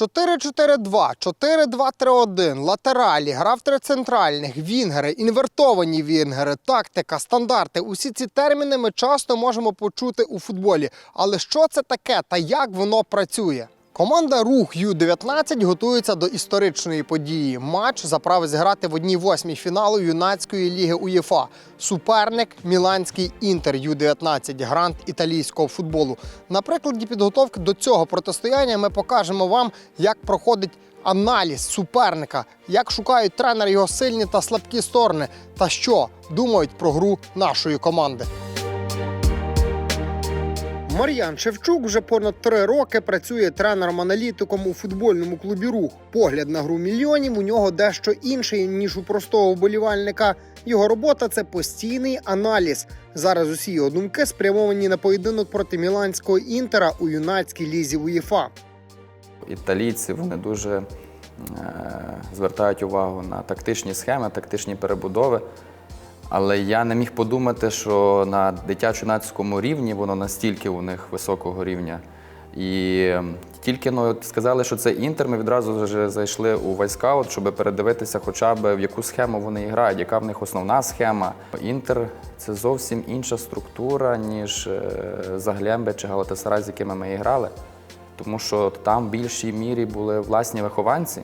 4-4-2, 4-2-3-1, латералі, грав три центральних, вінгери, інвертовані вінгери, тактика, стандарти. Усі ці терміни ми часто можемо почути у футболі. Але що це таке та як воно працює? Команда Рух Ю-19 готується до історичної події. Матч за право зіграти в одній восьмій фіналу юнацької ліги УЄФА. Суперник Міланський Інтер Ю-19, грант італійського футболу. На прикладі підготовки до цього протистояння ми покажемо вам, як проходить аналіз суперника, як шукають тренери його сильні та слабкі сторони, та що думають про гру нашої команди. Мар'ян Шевчук вже понад три роки працює тренером-аналітиком у футбольному клубі Рух. Погляд на гру мільйонів у нього дещо інший ніж у простого вболівальника. Його робота це постійний аналіз. Зараз усі його думки спрямовані на поєдинок проти міланського інтера у юнацькій лізі УЄФА. Італійці вони дуже е, звертають увагу на тактичні схеми, тактичні перебудови. Але я не міг подумати, що на дитячо-юнацькому рівні воно настільки у них високого рівня. І тільки ну, сказали, що це інтер, ми відразу вже зайшли у вайскаут, щоб передивитися, хоча б в яку схему вони грають, яка в них основна схема. Інтер це зовсім інша структура, ніж е, Заглембе чи Галатасарай, з якими ми грали. Тому що там в більшій мірі були власні вихованці,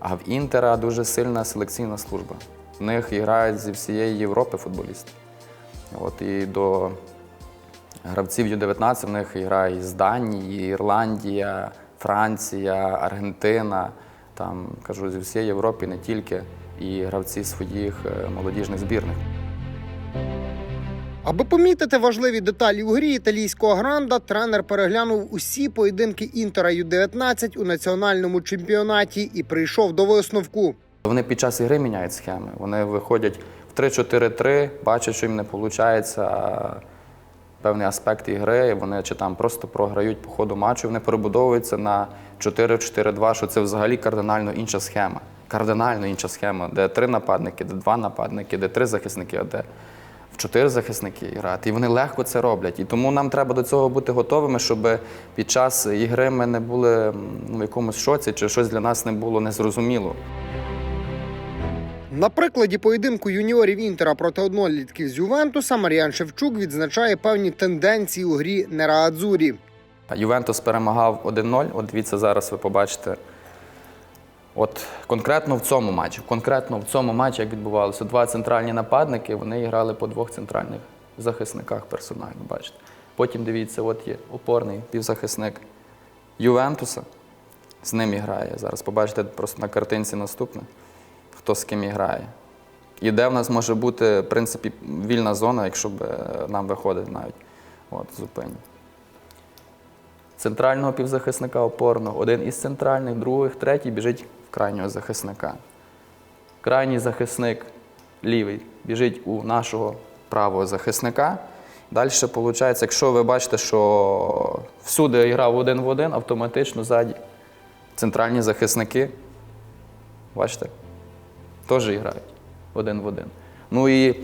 а в Інтера дуже сильна селекційна служба. В них грають зі всієї Європи футболісти. От, і до гравців Ю-19 в них грає з Данії, Ірландія, Франція, Аргентина. Там, кажу, зі всієї Європи не тільки, і гравці своїх е, молодіжних збірних. Аби помітити важливі деталі у грі італійського гранда, тренер переглянув усі поєдинки інтера Ю-19 у національному чемпіонаті і прийшов до висновку. Вони під час ігри міняють схеми. Вони виходять в 3-4-3, бачать, що їм не виходить певний аспект ігри. Вони чи там просто програють по ходу матчу, вони перебудовуються на 4-4-2, що це взагалі кардинально інша схема. Кардинально інша схема, де три нападники, де два нападники, де три захисники, а де в чотири захисники грати. І вони легко це роблять. І тому нам треба до цього бути готовими, щоб під час ігри ми не були ну, в якомусь шоці, чи щось для нас не було незрозуміло. На прикладі поєдинку юніорів інтера проти однолітків з Ювентуса Мар'ян Шевчук відзначає певні тенденції у грі Нераадзурі. Ювентус перемагав 1-0. От дивіться, зараз ви побачите. От конкретно в цьому матчі, конкретно в цьому матчі, як відбувалося, два центральні нападники, вони грали по двох центральних захисниках персонально, бачите. Потім дивіться, от є опорний півзахисник Ювентуса. З ним і грає. Зараз побачите просто на картинці наступне, хто з ким і грає. І де в нас може бути, в принципі, вільна зона, якщо б е, нам виходить навіть. От, зупиню центрального півзахисника опорного, один із центральних, других, третій біжить в крайнього захисника. Крайній захисник лівий біжить у нашого правого захисника. Далі, виходить, якщо ви бачите, що всюди грав один в один, автоматично ззаді центральні захисники, бачите, теж грають один в один. Ну і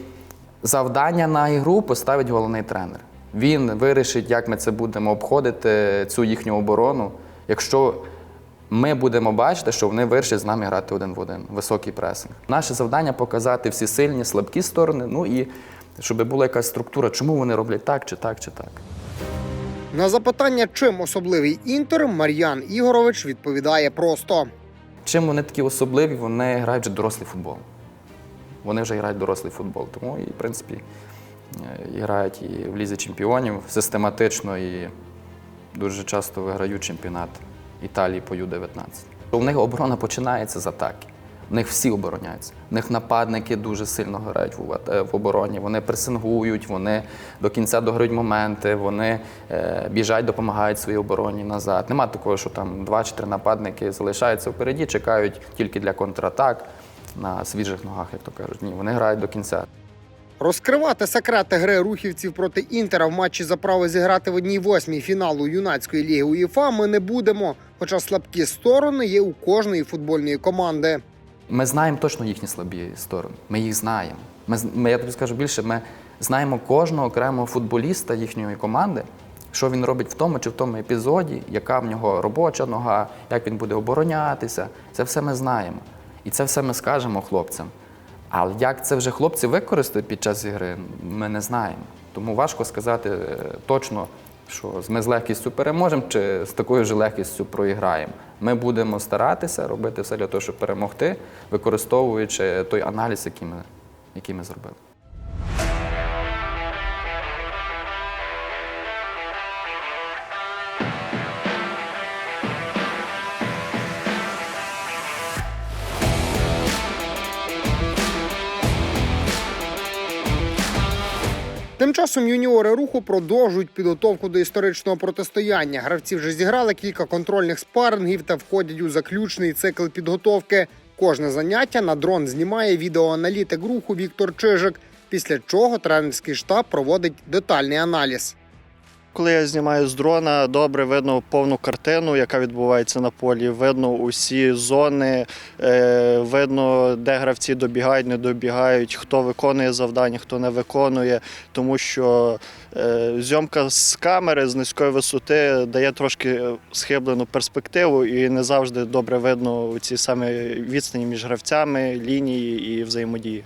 завдання на ігру поставить головний тренер. Він вирішить, як ми це будемо обходити, цю їхню оборону. Якщо ми будемо бачити, що вони вирішать з нами грати один в один, високий пресинг. Наше завдання показати всі сильні, слабкі сторони, ну і щоб була якась структура, чому вони роблять так, чи так, чи так. На запитання, чим особливий інтер, Мар'ян Ігорович відповідає просто. Чим вони такі особливі, вони грають вже дорослий футбол. Вони вже грають дорослий футбол. Тому і, в принципі, е, і грають і в лізі чемпіонів систематично і дуже часто виграють чемпіонат Італії по Ю-19. У них оборона починається з атаки. У них всі обороняються. У них нападники дуже сильно грають в, е, обороні. Вони пресингують, вони до кінця дограють моменти, вони е, біжать, допомагають своїй обороні назад. Нема такого, що там два чи три нападники залишаються впереді, чекають тільки для контратак на свіжих ногах, як то кажуть. Ні, вони грають до кінця. Розкривати секрети гри рухівців проти інтера в матчі за право зіграти в одній восьмій фіналу юнацької ліги УЄФА ми не будемо. Хоча слабкі сторони є у кожної футбольної команди. Ми знаємо точно їхні слабі сторони. Ми їх знаємо. Ми, ми, я тобі скажу більше, ми знаємо кожного окремого футболіста їхньої команди, що він робить в тому чи в тому епізоді, яка в нього робоча нога, як він буде оборонятися. Це все ми знаємо. І це все ми скажемо хлопцям. Але як це вже хлопці використають під час ігри, ми не знаємо. Тому важко сказати е, точно, що ми з легкістю переможемо чи з такою ж легкістю проіграємо. Ми будемо старатися робити все для того, щоб перемогти, використовуючи той аналіз, який ми, який ми зробили. Часом юніори руху продовжують підготовку до історичного протистояння. Гравці вже зіграли кілька контрольних спарингів та входять у заключний цикл підготовки. Кожне заняття на дрон знімає відеоаналітик руху Віктор Чижик. Після чого тренерський штаб проводить детальний аналіз. Коли я знімаю з дрона, добре видно повну картину, яка відбувається на полі. Видно усі зони, е, видно, де гравці добігають, не добігають, хто виконує завдання, хто не виконує. Тому що е, зйомка з камери з низької висоти дає трошки схиблену перспективу, і не завжди добре видно ці саме відстані між гравцями, лінії і взаємодії.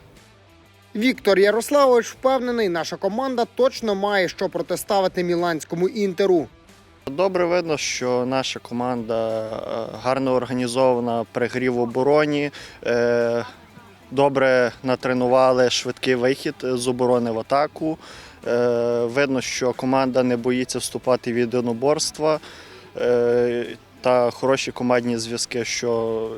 Віктор Ярославович впевнений, наша команда точно має що протиставити міланському інтеру. Добре видно, що наша команда е, гарно організована при грі в обороні. е, Добре натренували швидкий вихід з оборони в атаку. Е, Видно, що команда не боїться вступати в єдиноборства та хороші командні зв'язки, що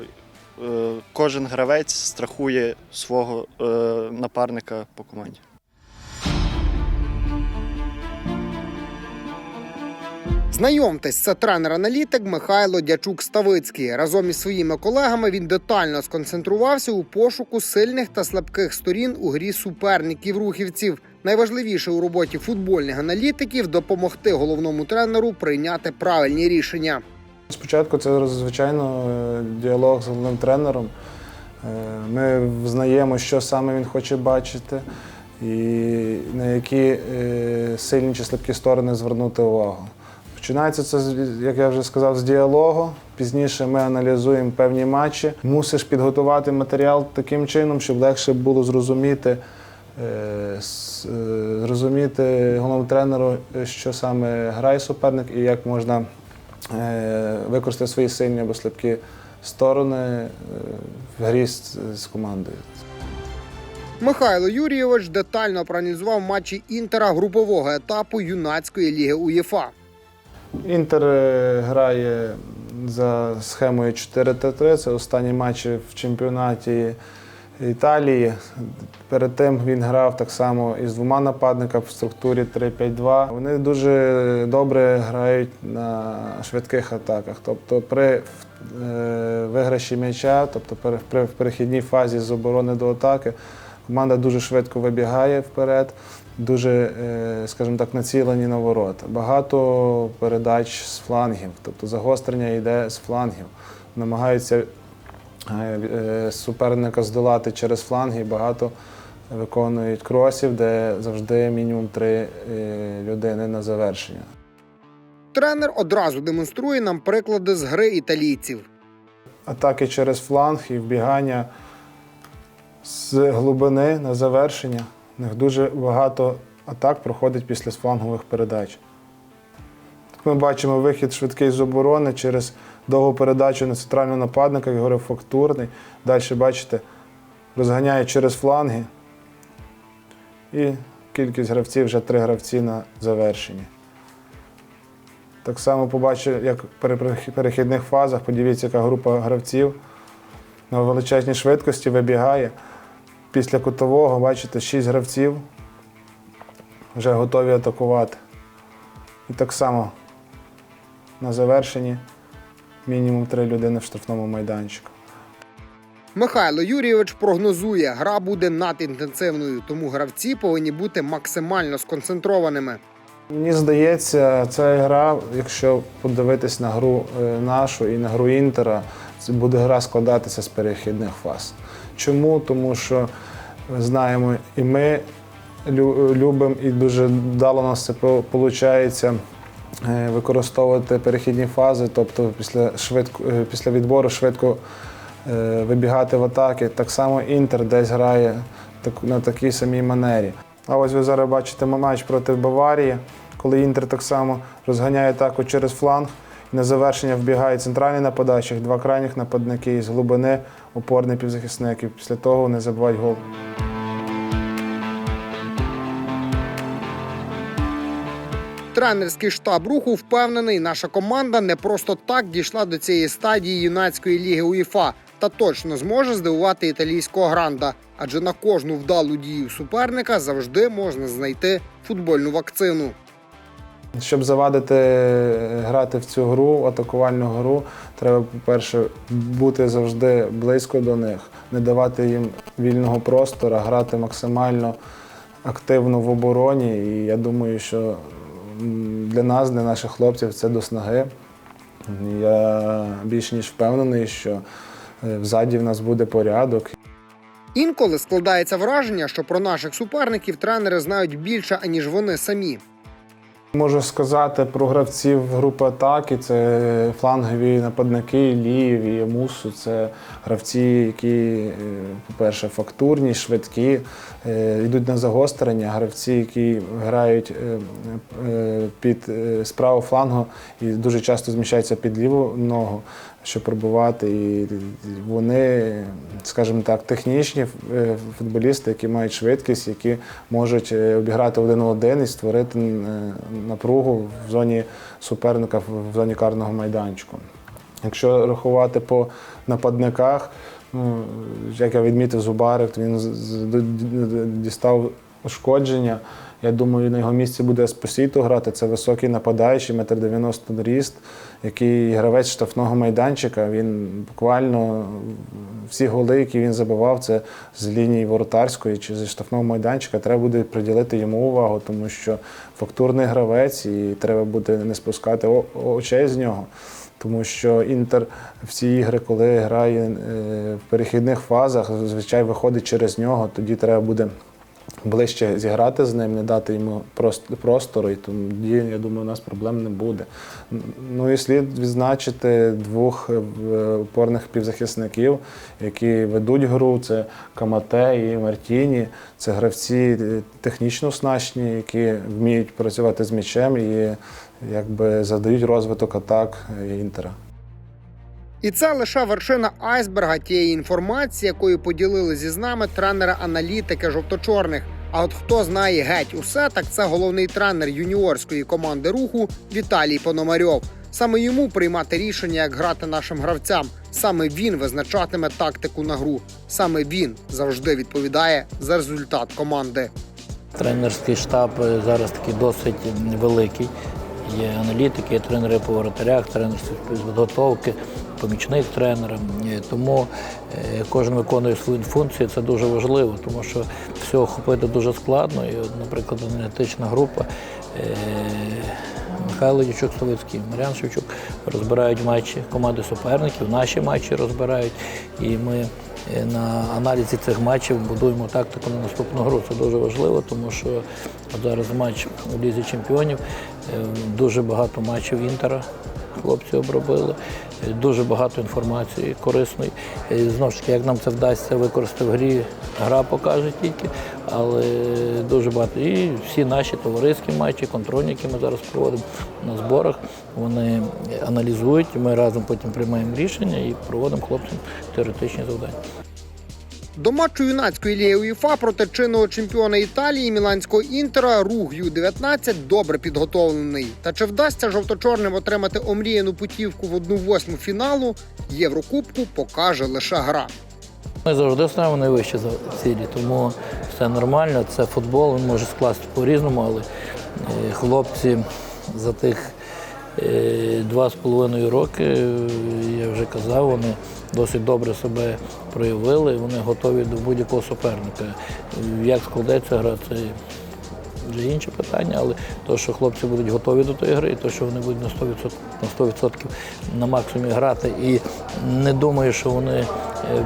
кожен гравець страхує свого е, напарника по команді. Знайомтесь, це тренер-аналітик Михайло Дячук-Ставицький. Разом із своїми колегами він детально сконцентрувався у пошуку сильних та слабких сторін у грі суперників рухівців. Найважливіше у роботі футбольних аналітиків допомогти головному тренеру прийняти правильні рішення. Спочатку це звичайно діалог з головним тренером. Е, Ми взнаємо, що саме він хоче бачити, і на які е, сильні чи слабкі сторони звернути увагу. Починається це, як я вже сказав, з діалогу. Пізніше ми аналізуємо певні матчі. Мусиш підготувати матеріал таким чином, щоб легше було зрозуміти, е, зрозуміти головному тренеру, що саме грає суперник і як можна використати свої сильні або слабкі сторони е, в грі з, з командою. Михайло Юрійович детально проаналізував матчі інтера групового етапу юнацької ліги УЄФА. Інтер е, грає за схемою 4-3. Це останні матчі в чемпіонаті Італії. Перед тим він грав так само із двома нападниками в структурі 3-5-2. Вони дуже добре грають на швидких атаках. Тобто при е, виграші м'яча, тобто в перехідній фазі з оборони до атаки, команда дуже швидко вибігає вперед, дуже, е, скажімо так, націлені на ворота. Багато передач з флангів, тобто загострення йде з флангів. Намагаються суперника здолати через фланги. Багато виконують кросів, де завжди мінімум три е, людини на завершення. Тренер одразу демонструє нам приклади з гри італійців. Атаки через фланг і вбігання з глибини на завершення. У них дуже багато атак проходить після флангових передач. Ми бачимо вихід швидкий з оборони через довгу передачу на центрального нападника, говорив фактурний. Далі бачите, розганяє через фланги. І кількість гравців вже три гравці на завершенні. Так само побачив, як при перехідних фазах, подивіться, яка група гравців на величезній швидкості вибігає. Після кутового, бачите, шість гравців вже готові атакувати. І так само на завершенні мінімум три людини в штрафному майданчику. Михайло Юрійович прогнозує, гра буде надінтенсивною, тому гравці повинні бути максимально сконцентрованими. Мені здається, ця гра, якщо подивитись на гру е, нашу і на гру Інтера, це буде гра складатися з перехідних фаз. Чому? Тому що ми знаємо, і ми любимо, і дуже вдало нас це виходить е, використовувати перехідні фази, тобто після, швидко, е, після відбору швидко е, вибігати в атаки. Так само Інтер десь грає на такій самій манері. А ось ви зараз бачите матч проти Баварії, коли Інтер так само розганяє атаку через фланг. На завершення вбігає центральний нападаючий, два крайніх нападники із глибини, опорний півзахисник. І після того вони забивають гол. Тренерський штаб руху впевнений, наша команда не просто так дійшла до цієї стадії юнацької ліги УЄФА та точно зможе здивувати італійського гранда. Адже на кожну вдалу дію суперника завжди можна знайти футбольну вакцину. Щоб завадити е, грати в цю гру, атакувальну гру, треба, по-перше, бути завжди близько до них, не давати їм вільного простору, грати максимально активно в обороні. І я думаю, що для нас, для наших хлопців, це до снаги. Я більш ніж впевнений, що е, взаді в нас буде порядок, Інколи складається враження, що про наших суперників тренери знають більше аніж вони самі. Можу сказати про гравців групи атаки. Це флангові нападники Ліїв і Мусу. Це гравці, які, е, по-перше, фактурні, швидкі, е, йдуть на загострення. Гравці, які грають е, під справу флангу і дуже часто зміщаються під ліву ногу, щоб пробувати. І вони, скажімо так, технічні е, футболісти, які мають швидкість, які можуть е, обіграти один один і створити е, напругу в зоні суперника, в зоні карного майданчику. Якщо рахувати по нападниках, ну, як я відмітив, Зубарик, він дістав ушкодження. Я думаю, на його місці буде Спосіто грати. Це високий нападаючий, метр 90 ріст, який гравець штрафного майданчика. Він буквально всі голи, які він забивав, це з лінії воротарської чи зі штрафного майданчика. Треба буде приділити йому увагу, тому що фактурний гравець, і треба буде не спускати очей з нього. Тому що Інтер в ці ігри, коли грає е, в перехідних фазах, зазвичай виходить через нього, тоді треба буде ближче зіграти з ним, не дати йому прост- простору, і тоді, я думаю, у нас проблем не буде. Ну і слід відзначити двох е, опорних півзахисників, які ведуть гру. Це Камате і Мартіні. Це гравці е, технічно оснащені, які вміють працювати з м'ячем і якби задають розвиток атак е, інтера. І це лише вершина айсберга тієї інформації, якою поділилися з нами тренери-аналітики жовто-чорних. А от хто знає геть усе, так це головний тренер юніорської команди руху Віталій Пономарьов. Саме йому приймати рішення, як грати нашим гравцям. Саме він визначатиме тактику на гру. Саме він завжди відповідає за результат команди. Тренерський штаб зараз такий досить великий. Є аналітики, є тренери по воротарях, тренер підготовки, помічник тренера. Е, Тому е, кожен виконує свою функцію. Це дуже важливо, тому що все охопити дуже складно. І, наприклад, аналітична група. е, Михайло Дячук Словицький, Мар'ян Шевчук розбирають матчі команди суперників, наші матчі розбирають. І ми на аналізі цих матчів будуємо тактику на наступну гру. Це дуже важливо, тому що зараз матч у Лізі Чемпіонів, дуже багато матчів Інтера хлопці обробили, е, дуже багато інформації корисної. Е, Знову ж таки, як нам це вдасться використати в грі, гра покаже тільки, але дуже багато. І всі наші товариські матчі, контрольні, які ми зараз проводимо на зборах, вони аналізують, ми разом потім приймаємо рішення і проводимо хлопцям теоретичні завдання. До матчу юнацької ліги УЄФА проти чинного чемпіона Італії Міланського інтера рух Ю-19 добре підготовлений. Та чи вдасться жовто-чорним отримати омріяну путівку в одну восьму фіналу Єврокубку покаже лише гра. Ми завжди ставимо за- цілі, тому все нормально. Це футбол, він може скласти по-різному, але е, хлопці за тих е, два з половиною роки, е, я вже казав, вони досить добре себе проявили, вони готові до будь-якого суперника. Як складеться гра, це вже інше питання, але то, що хлопці будуть готові до тої гри, і то, що вони будуть на 100%, на 100% на максимумі грати. І не думаю, що вони е,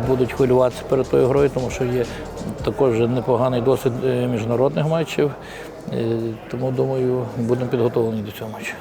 будуть хвилюватися перед тою грою, тому що є також непоганий досвід е, міжнародних матчів. Е, Тому думаю, будемо підготовлені до цього матчу.